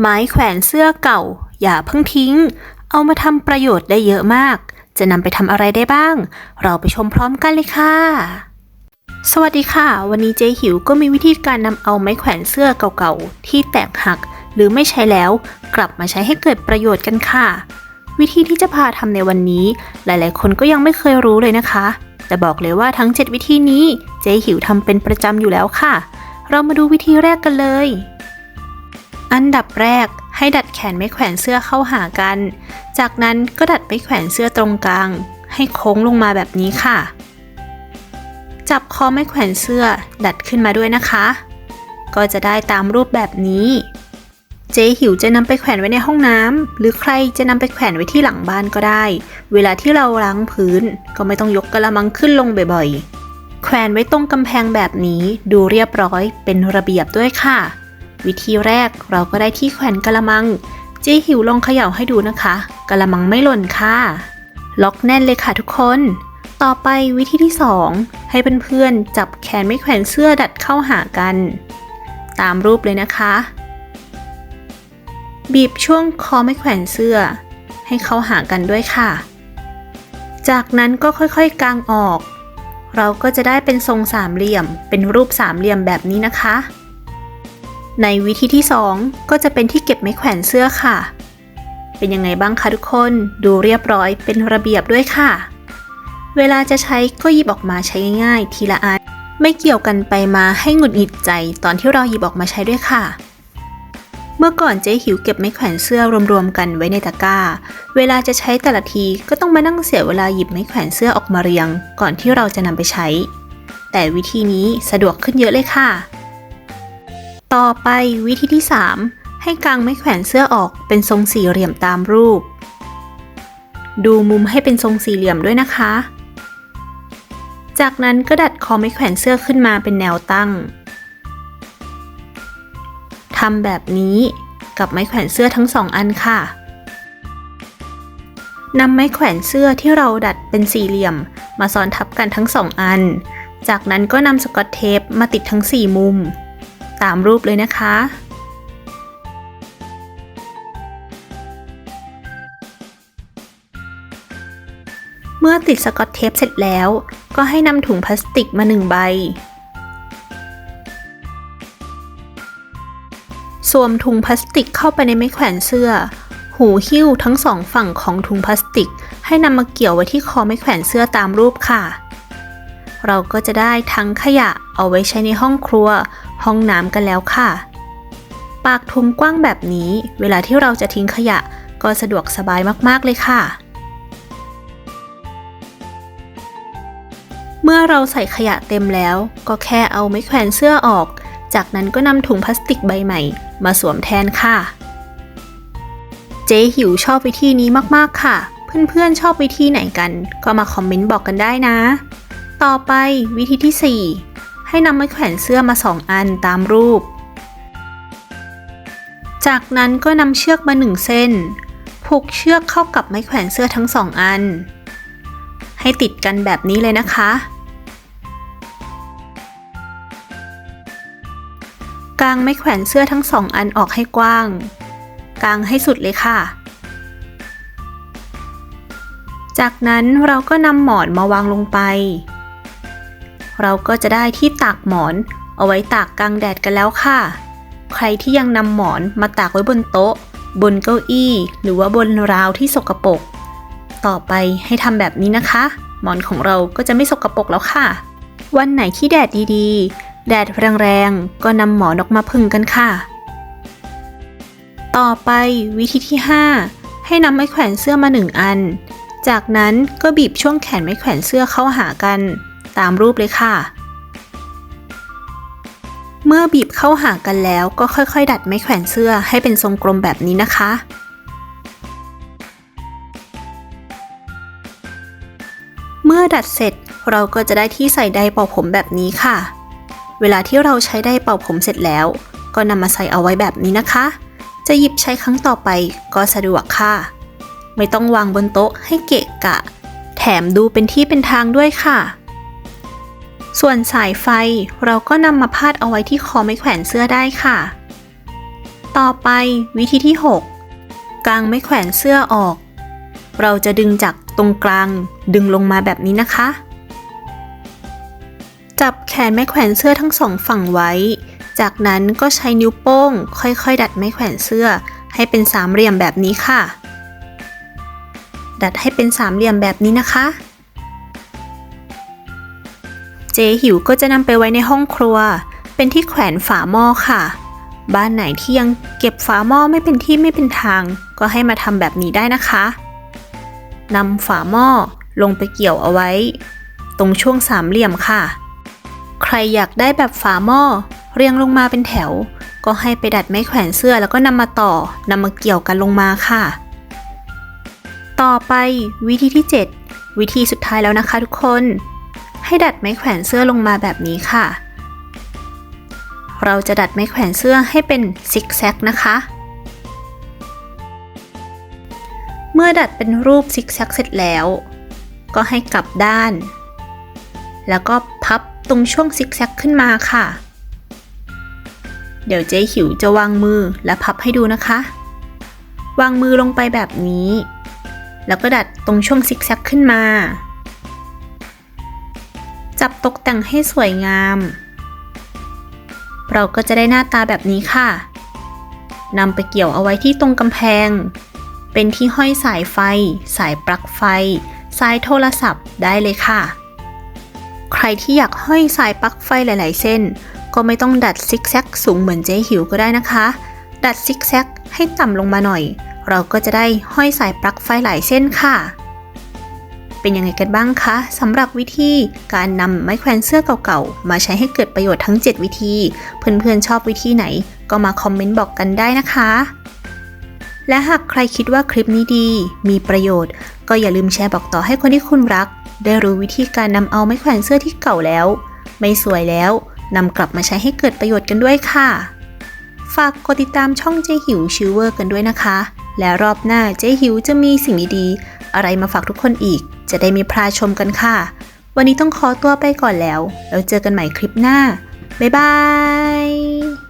ไม้แขวนเสื้อเก่า อย่าเพิ่งทิ้ง เอามาทำประโยชน์ได้เยอะมาก จะนำไปทำอะไรได้บ้าง เราไปชมพร้อมกันเลยค่ะ สวัสดีค่ะ วันนี้เจ๊หิวก็มีวิธีการนำเอาไม้แขวนเสื้อเก่าๆ ที่แตกหัก หรือไม่ใช้แล้ว กลับมาใช้ให้เกิดประโยชน์กันค่ะ วิธีที่จะพาทำในวันนี้ หลายๆ คนก็ยังไม่เคยรู้เลยนะคะ แต่บอกเลยว่าทั้ง 7 วิธีนี้ เจ๊หิวทำเป็นประจำอยู่แล้วค่ะ เรามาดูวิธีแรกกันเลย อันดับแรกให้ดัดแขนไม้แขวนเสื้อเข้าหากัน จากนั้นก็ดัดไม้แขวนเสื้อตรงกลาง ให้โค้งลงมาแบบนี้ค่ะ จับคอไม้แขวนเสื้อดัดขึ้นมาด้วยนะคะ ก็จะได้ตามรูปแบบนี้ เจ๊หิวจะนำไปแขวนไว้ในห้องน้ำหรือใครจะนำไปแขวนไว้ที่หลังบ้านก็ได้ เวลาที่เราล้างพื้น ก็ไม่ต้องยกกระมังขึ้นลงบ่อยๆ แขวนไว้ตรงกำแพงแบบนี้ดูเรียบร้อยเป็นระเบียบด้วยค่ะ วิธีแรกเราก็ได้ที่แขวนกระมังเจ๊หิวลองเขย่าให้ดูนะคะกระมังไม่หล่นค่ะ ล็อกแน่นเลยค่ะทุกคน ต่อไปวิธีที่ 2 ให้เพื่อนๆจับแขนไม่แขวนเสื้อดัดเข้าหากัน ตามรูปเลยนะคะ บีบช่วงคอไม่แขวนเสื้อ ให้เข้าหากันด้วยค่ะ จากนั้นก็ค่อยๆกางออก เราก็จะได้เป็นทรงสามเหลี่ยม เป็นรูปสามเหลี่ยมแบบนี้นะคะ ในวิธีที่ 2 ก็จะเป็นที่เก็บไม้แขวนเสื้อค่ะ เป็นยังไงบ้างคะทุกคนดูเรียบร้อยเป็นระเบียบด้วยค่ะ เวลาจะใช้ก็หยิบออกมาใช้ง่ายๆ ทีละอันไม่เกี่ยวกันไปมาให้หงุดหงิดใจตอนที่เราหยิบออกมาใช้ด้วยค่ะ เมื่อก่อนเจ๊หิวเก็บไม้แขวนเสื้อรวมๆกันไว้ในตะกร้า เวลาจะใช้แต่ละทีก็ต้องมานั่งเสียเวลาหยิบไม้แขวนเสื้อออกมาเรียง ก่อนที่เราจะนำไปใช้ แต่วิธีนี้สะดวกขึ้นเยอะเลยค่ะ ต่อไปวิธีที่ 3 ให้กางไม้แขวนเสื้อออกเป็นทรงสี่เหลี่ยมตามรูป ดูมุมให้เป็นทรงสี่เหลี่ยมด้วยนะคะ จากนั้นก็ดัดคอไม้แขวนเสื้อขึ้นมาเป็นแนวตั้งทำแบบนี้กับไม้แขวนเสื้อทั้งสองอันค่ะนำไม้แขวนเสื้อที่เราดัดเป็นสี่เหลี่ยม มาซ้อนทับกันทั้งสองอัน จากนั้นก็นำสกอตเทปมาติดทั้งสี่มุม ตามรูปเลยนะคะ เมื่อติดสกอตเทปเสร็จแล้ว ก็ให้นำถุงพลาสติกมาหนึ่งใบ สวมถุงพลาสติกเข้าไปในไม้แขวนเสื้อ หูหิ้วทั้งสองฝั่งของถุงพลาสติก ให้นำมาเกี่ยวไว้ที่คอไม้แขวนเสื้อตามรูปค่ะเราก็จะได้ทั้งขยะเอาไว้ใช้ในห้องครัว ห้องน้ำกันแล้วค่ะ ปากถุงกว้างแบบนี้ เวลาที่เราจะทิ้งขยะก็สะดวกสบายมากๆเลยค่ะ เมื่อเราใส่ขยะเต็มแล้ว ก็แค่เอาไม้แขวนเสื้อออก จากนั้นก็นำถุงพลาสติกใบใหม่ มาสวมแทนค่ะ เจ๊หิวชอบวิธีนี้มากๆค่ะ เพื่อนๆชอบวิธีไหนกัน ก็มาคอมเมนต์บอกกันได้นะ ต่อไปวิธีที่ 4 ให้นำไม้แขวนเสื้อมา2อันตามรูป จากนั้นก็นำเชือกมา1เส้น ผูกเชือกเข้ากับไม้แขวนเสื้อทั้ง2อัน ให้ติดกันแบบนี้เลยนะคะ กางไม้แขวนเสื้อทั้งสองอันออกให้กว้าง กางให้สุดเลยค่ะจากนั้นเราก็นำหมอนมาวางลงไป เราก็จะได้ที่ตากหมอน เอาไว้ตากกลางแดดกันแล้วค่ะ ใครที่ยังนำหมอนมาตากไว้บนโต๊ะ บนเก้าอี้ หรือว่าบนราวที่สกปรกต่อไปให้ทำแบบนี้นะคะ หมอนของเราก็จะไม่สกปรกแล้วค่ะ วันไหนที่แดดดีๆ แดดแรงๆ ก็นำหมอนออกมาพึ่งกันค่ะ ต่อไปวิธีที่ 5 ให้นำไม้แขวนเสื้อมาหนึ่งอัน จากนั้นก็บีบช่วงแขนไม้แขวนเสื้อเข้าหากัน ตามรูปเลยค่ะ เมื่อบีบเข้าหากันแล้วก็ค่อยๆ ดัดไม้แขวนเสื้อให้เป็นทรงกลมแบบนี้นะคะ เมื่อดัดเสร็จเราก็จะได้ที่ใส่ไดร์เป่าผมแบบนี้ค่ะ เวลาที่เราใช้ไดร์เป่าผมเสร็จแล้ว ก็นำมาใส่เอาไว้แบบนี้นะคะ จะหยิบใช้ครั้งต่อไปก็สะดวกค่ะ ไม่ต้องวางบนโต๊ะให้เกะกะ แถมดูเป็นที่เป็นทางด้วยค่ะ ส่วนสายไฟเราก็นำมาพาดเอาไว้ที่คอไม้แขวนเสื้อได้ค่ะ ต่อไปวิธีที่ 6 กลางไม้แขวนเสื้อออก เราจะดึงจากตรงกลางดึงลงมาแบบนี้นะคะ จับแขนไม้แขวนเสื้อทั้งสองฝั่งไว้ จากนั้นก็ใช้นิ้วโป้ง ค่อยๆ ดัดไม้แขวนเสื้อ ให้เป็นสามเหลี่ยมแบบนี้ค่ะ ดัดให้เป็นสามเหลี่ยมแบบนี้นะคะ เจหิวก็จะนำไปไว้ในห้องครัว เป็นที่แขวนฝาหม้อค่ะ บ้านไหนที่ยังเก็บฝาหม้อไม่เป็นที่ไม่เป็นทาง ก็ให้มาทำแบบนี้ได้นะคะนำฝาหม้อลงไปเกี่ยวเอาไว้ ตรงช่วงสามเหลี่ยมค่ะ ใครอยากได้แบบฝาหม้อเรียงลงมาเป็นแถว ก็ให้ไปดัดไม้แขวนเสื้อแล้วก็นำมาต่อนำมาเกี่ยวกันลงมาค่ะ ต่อไปวิธีที่ 7 วิธีสุดท้ายแล้วนะคะทุกคน ให้ดัดไม้แขวนเสื้อลงมาแบบนี้ค่ะ เราจะดัดไม้แขวนเสื้อให้เป็นซิกแซกนะคะ เมื่อดัดเป็นรูปซิกแซกเสร็จแล้ว ก็ให้กลับด้าน แล้วก็พับตรงช่วงซิกแซกขึ้นมาค่ะ เดี๋ยวเจ๊หิวจะวางมือและพับให้ดูนะคะ วางมือลงไปแบบนี้ แล้วก็ดัดตรงช่วงซิกแซกขึ้นมา จับตกแต่งให้สวยงาม เราก็จะได้หน้าตาแบบนี้ค่ะนำไปเกี่ยวเอาไว้ที่ตรงกำแพง เป็นที่ห้อยสายไฟ สายปลั๊กไฟ สายโทรศัพท์ได้เลยค่ะ ใครที่อยากห้อยสายปลั๊กไฟหลาย ๆ เส้น ก็ไม่ต้องดัดซิกแซกสูงเหมือนเจ๊หิวก็ได้นะคะ ดัดซิกแซกให้ต่ำลงมาหน่อย เราก็จะได้ห้อยสายปลั๊กไฟหลายเส้นค่ะ เป็นยังไงกันบ้างคะสำหรับวิธีการนำไม้แขวนเสื้อเก่าๆ มาใช้ให้เกิดประโยชน์ทั้ง 7 วิธี เพื่อนๆชอบวิธีไหน ก็มาคอมเมนต์บอกกันได้นะคะ และหากใครคิดว่าคลิปนี้ดี มีประโยชน์ ก็อย่าลืมแชร์บอกต่อให้คนที่คุณรัก ได้รู้วิธีการนำเอาไม้แขวนเสื้อที่เก่าแล้ว ไม่สวยแล้วนำกลับมาใช้ให้เกิดประโยชน์กันด้วยค่ะ ฝากกดติดตามช่องเจหิวชิวเวอร์กันด้วยนะคะ และรอบหน้าเจหิวจะมีสิ่งดีๆอะไรมาฝากทุกคนอีก จะได้มีพลาชมกันค่ะ วันนี้ต้องขอตัวไปก่อนแล้ว แล้วเจอกันใหม่คลิปหน้า บ๊ายบาย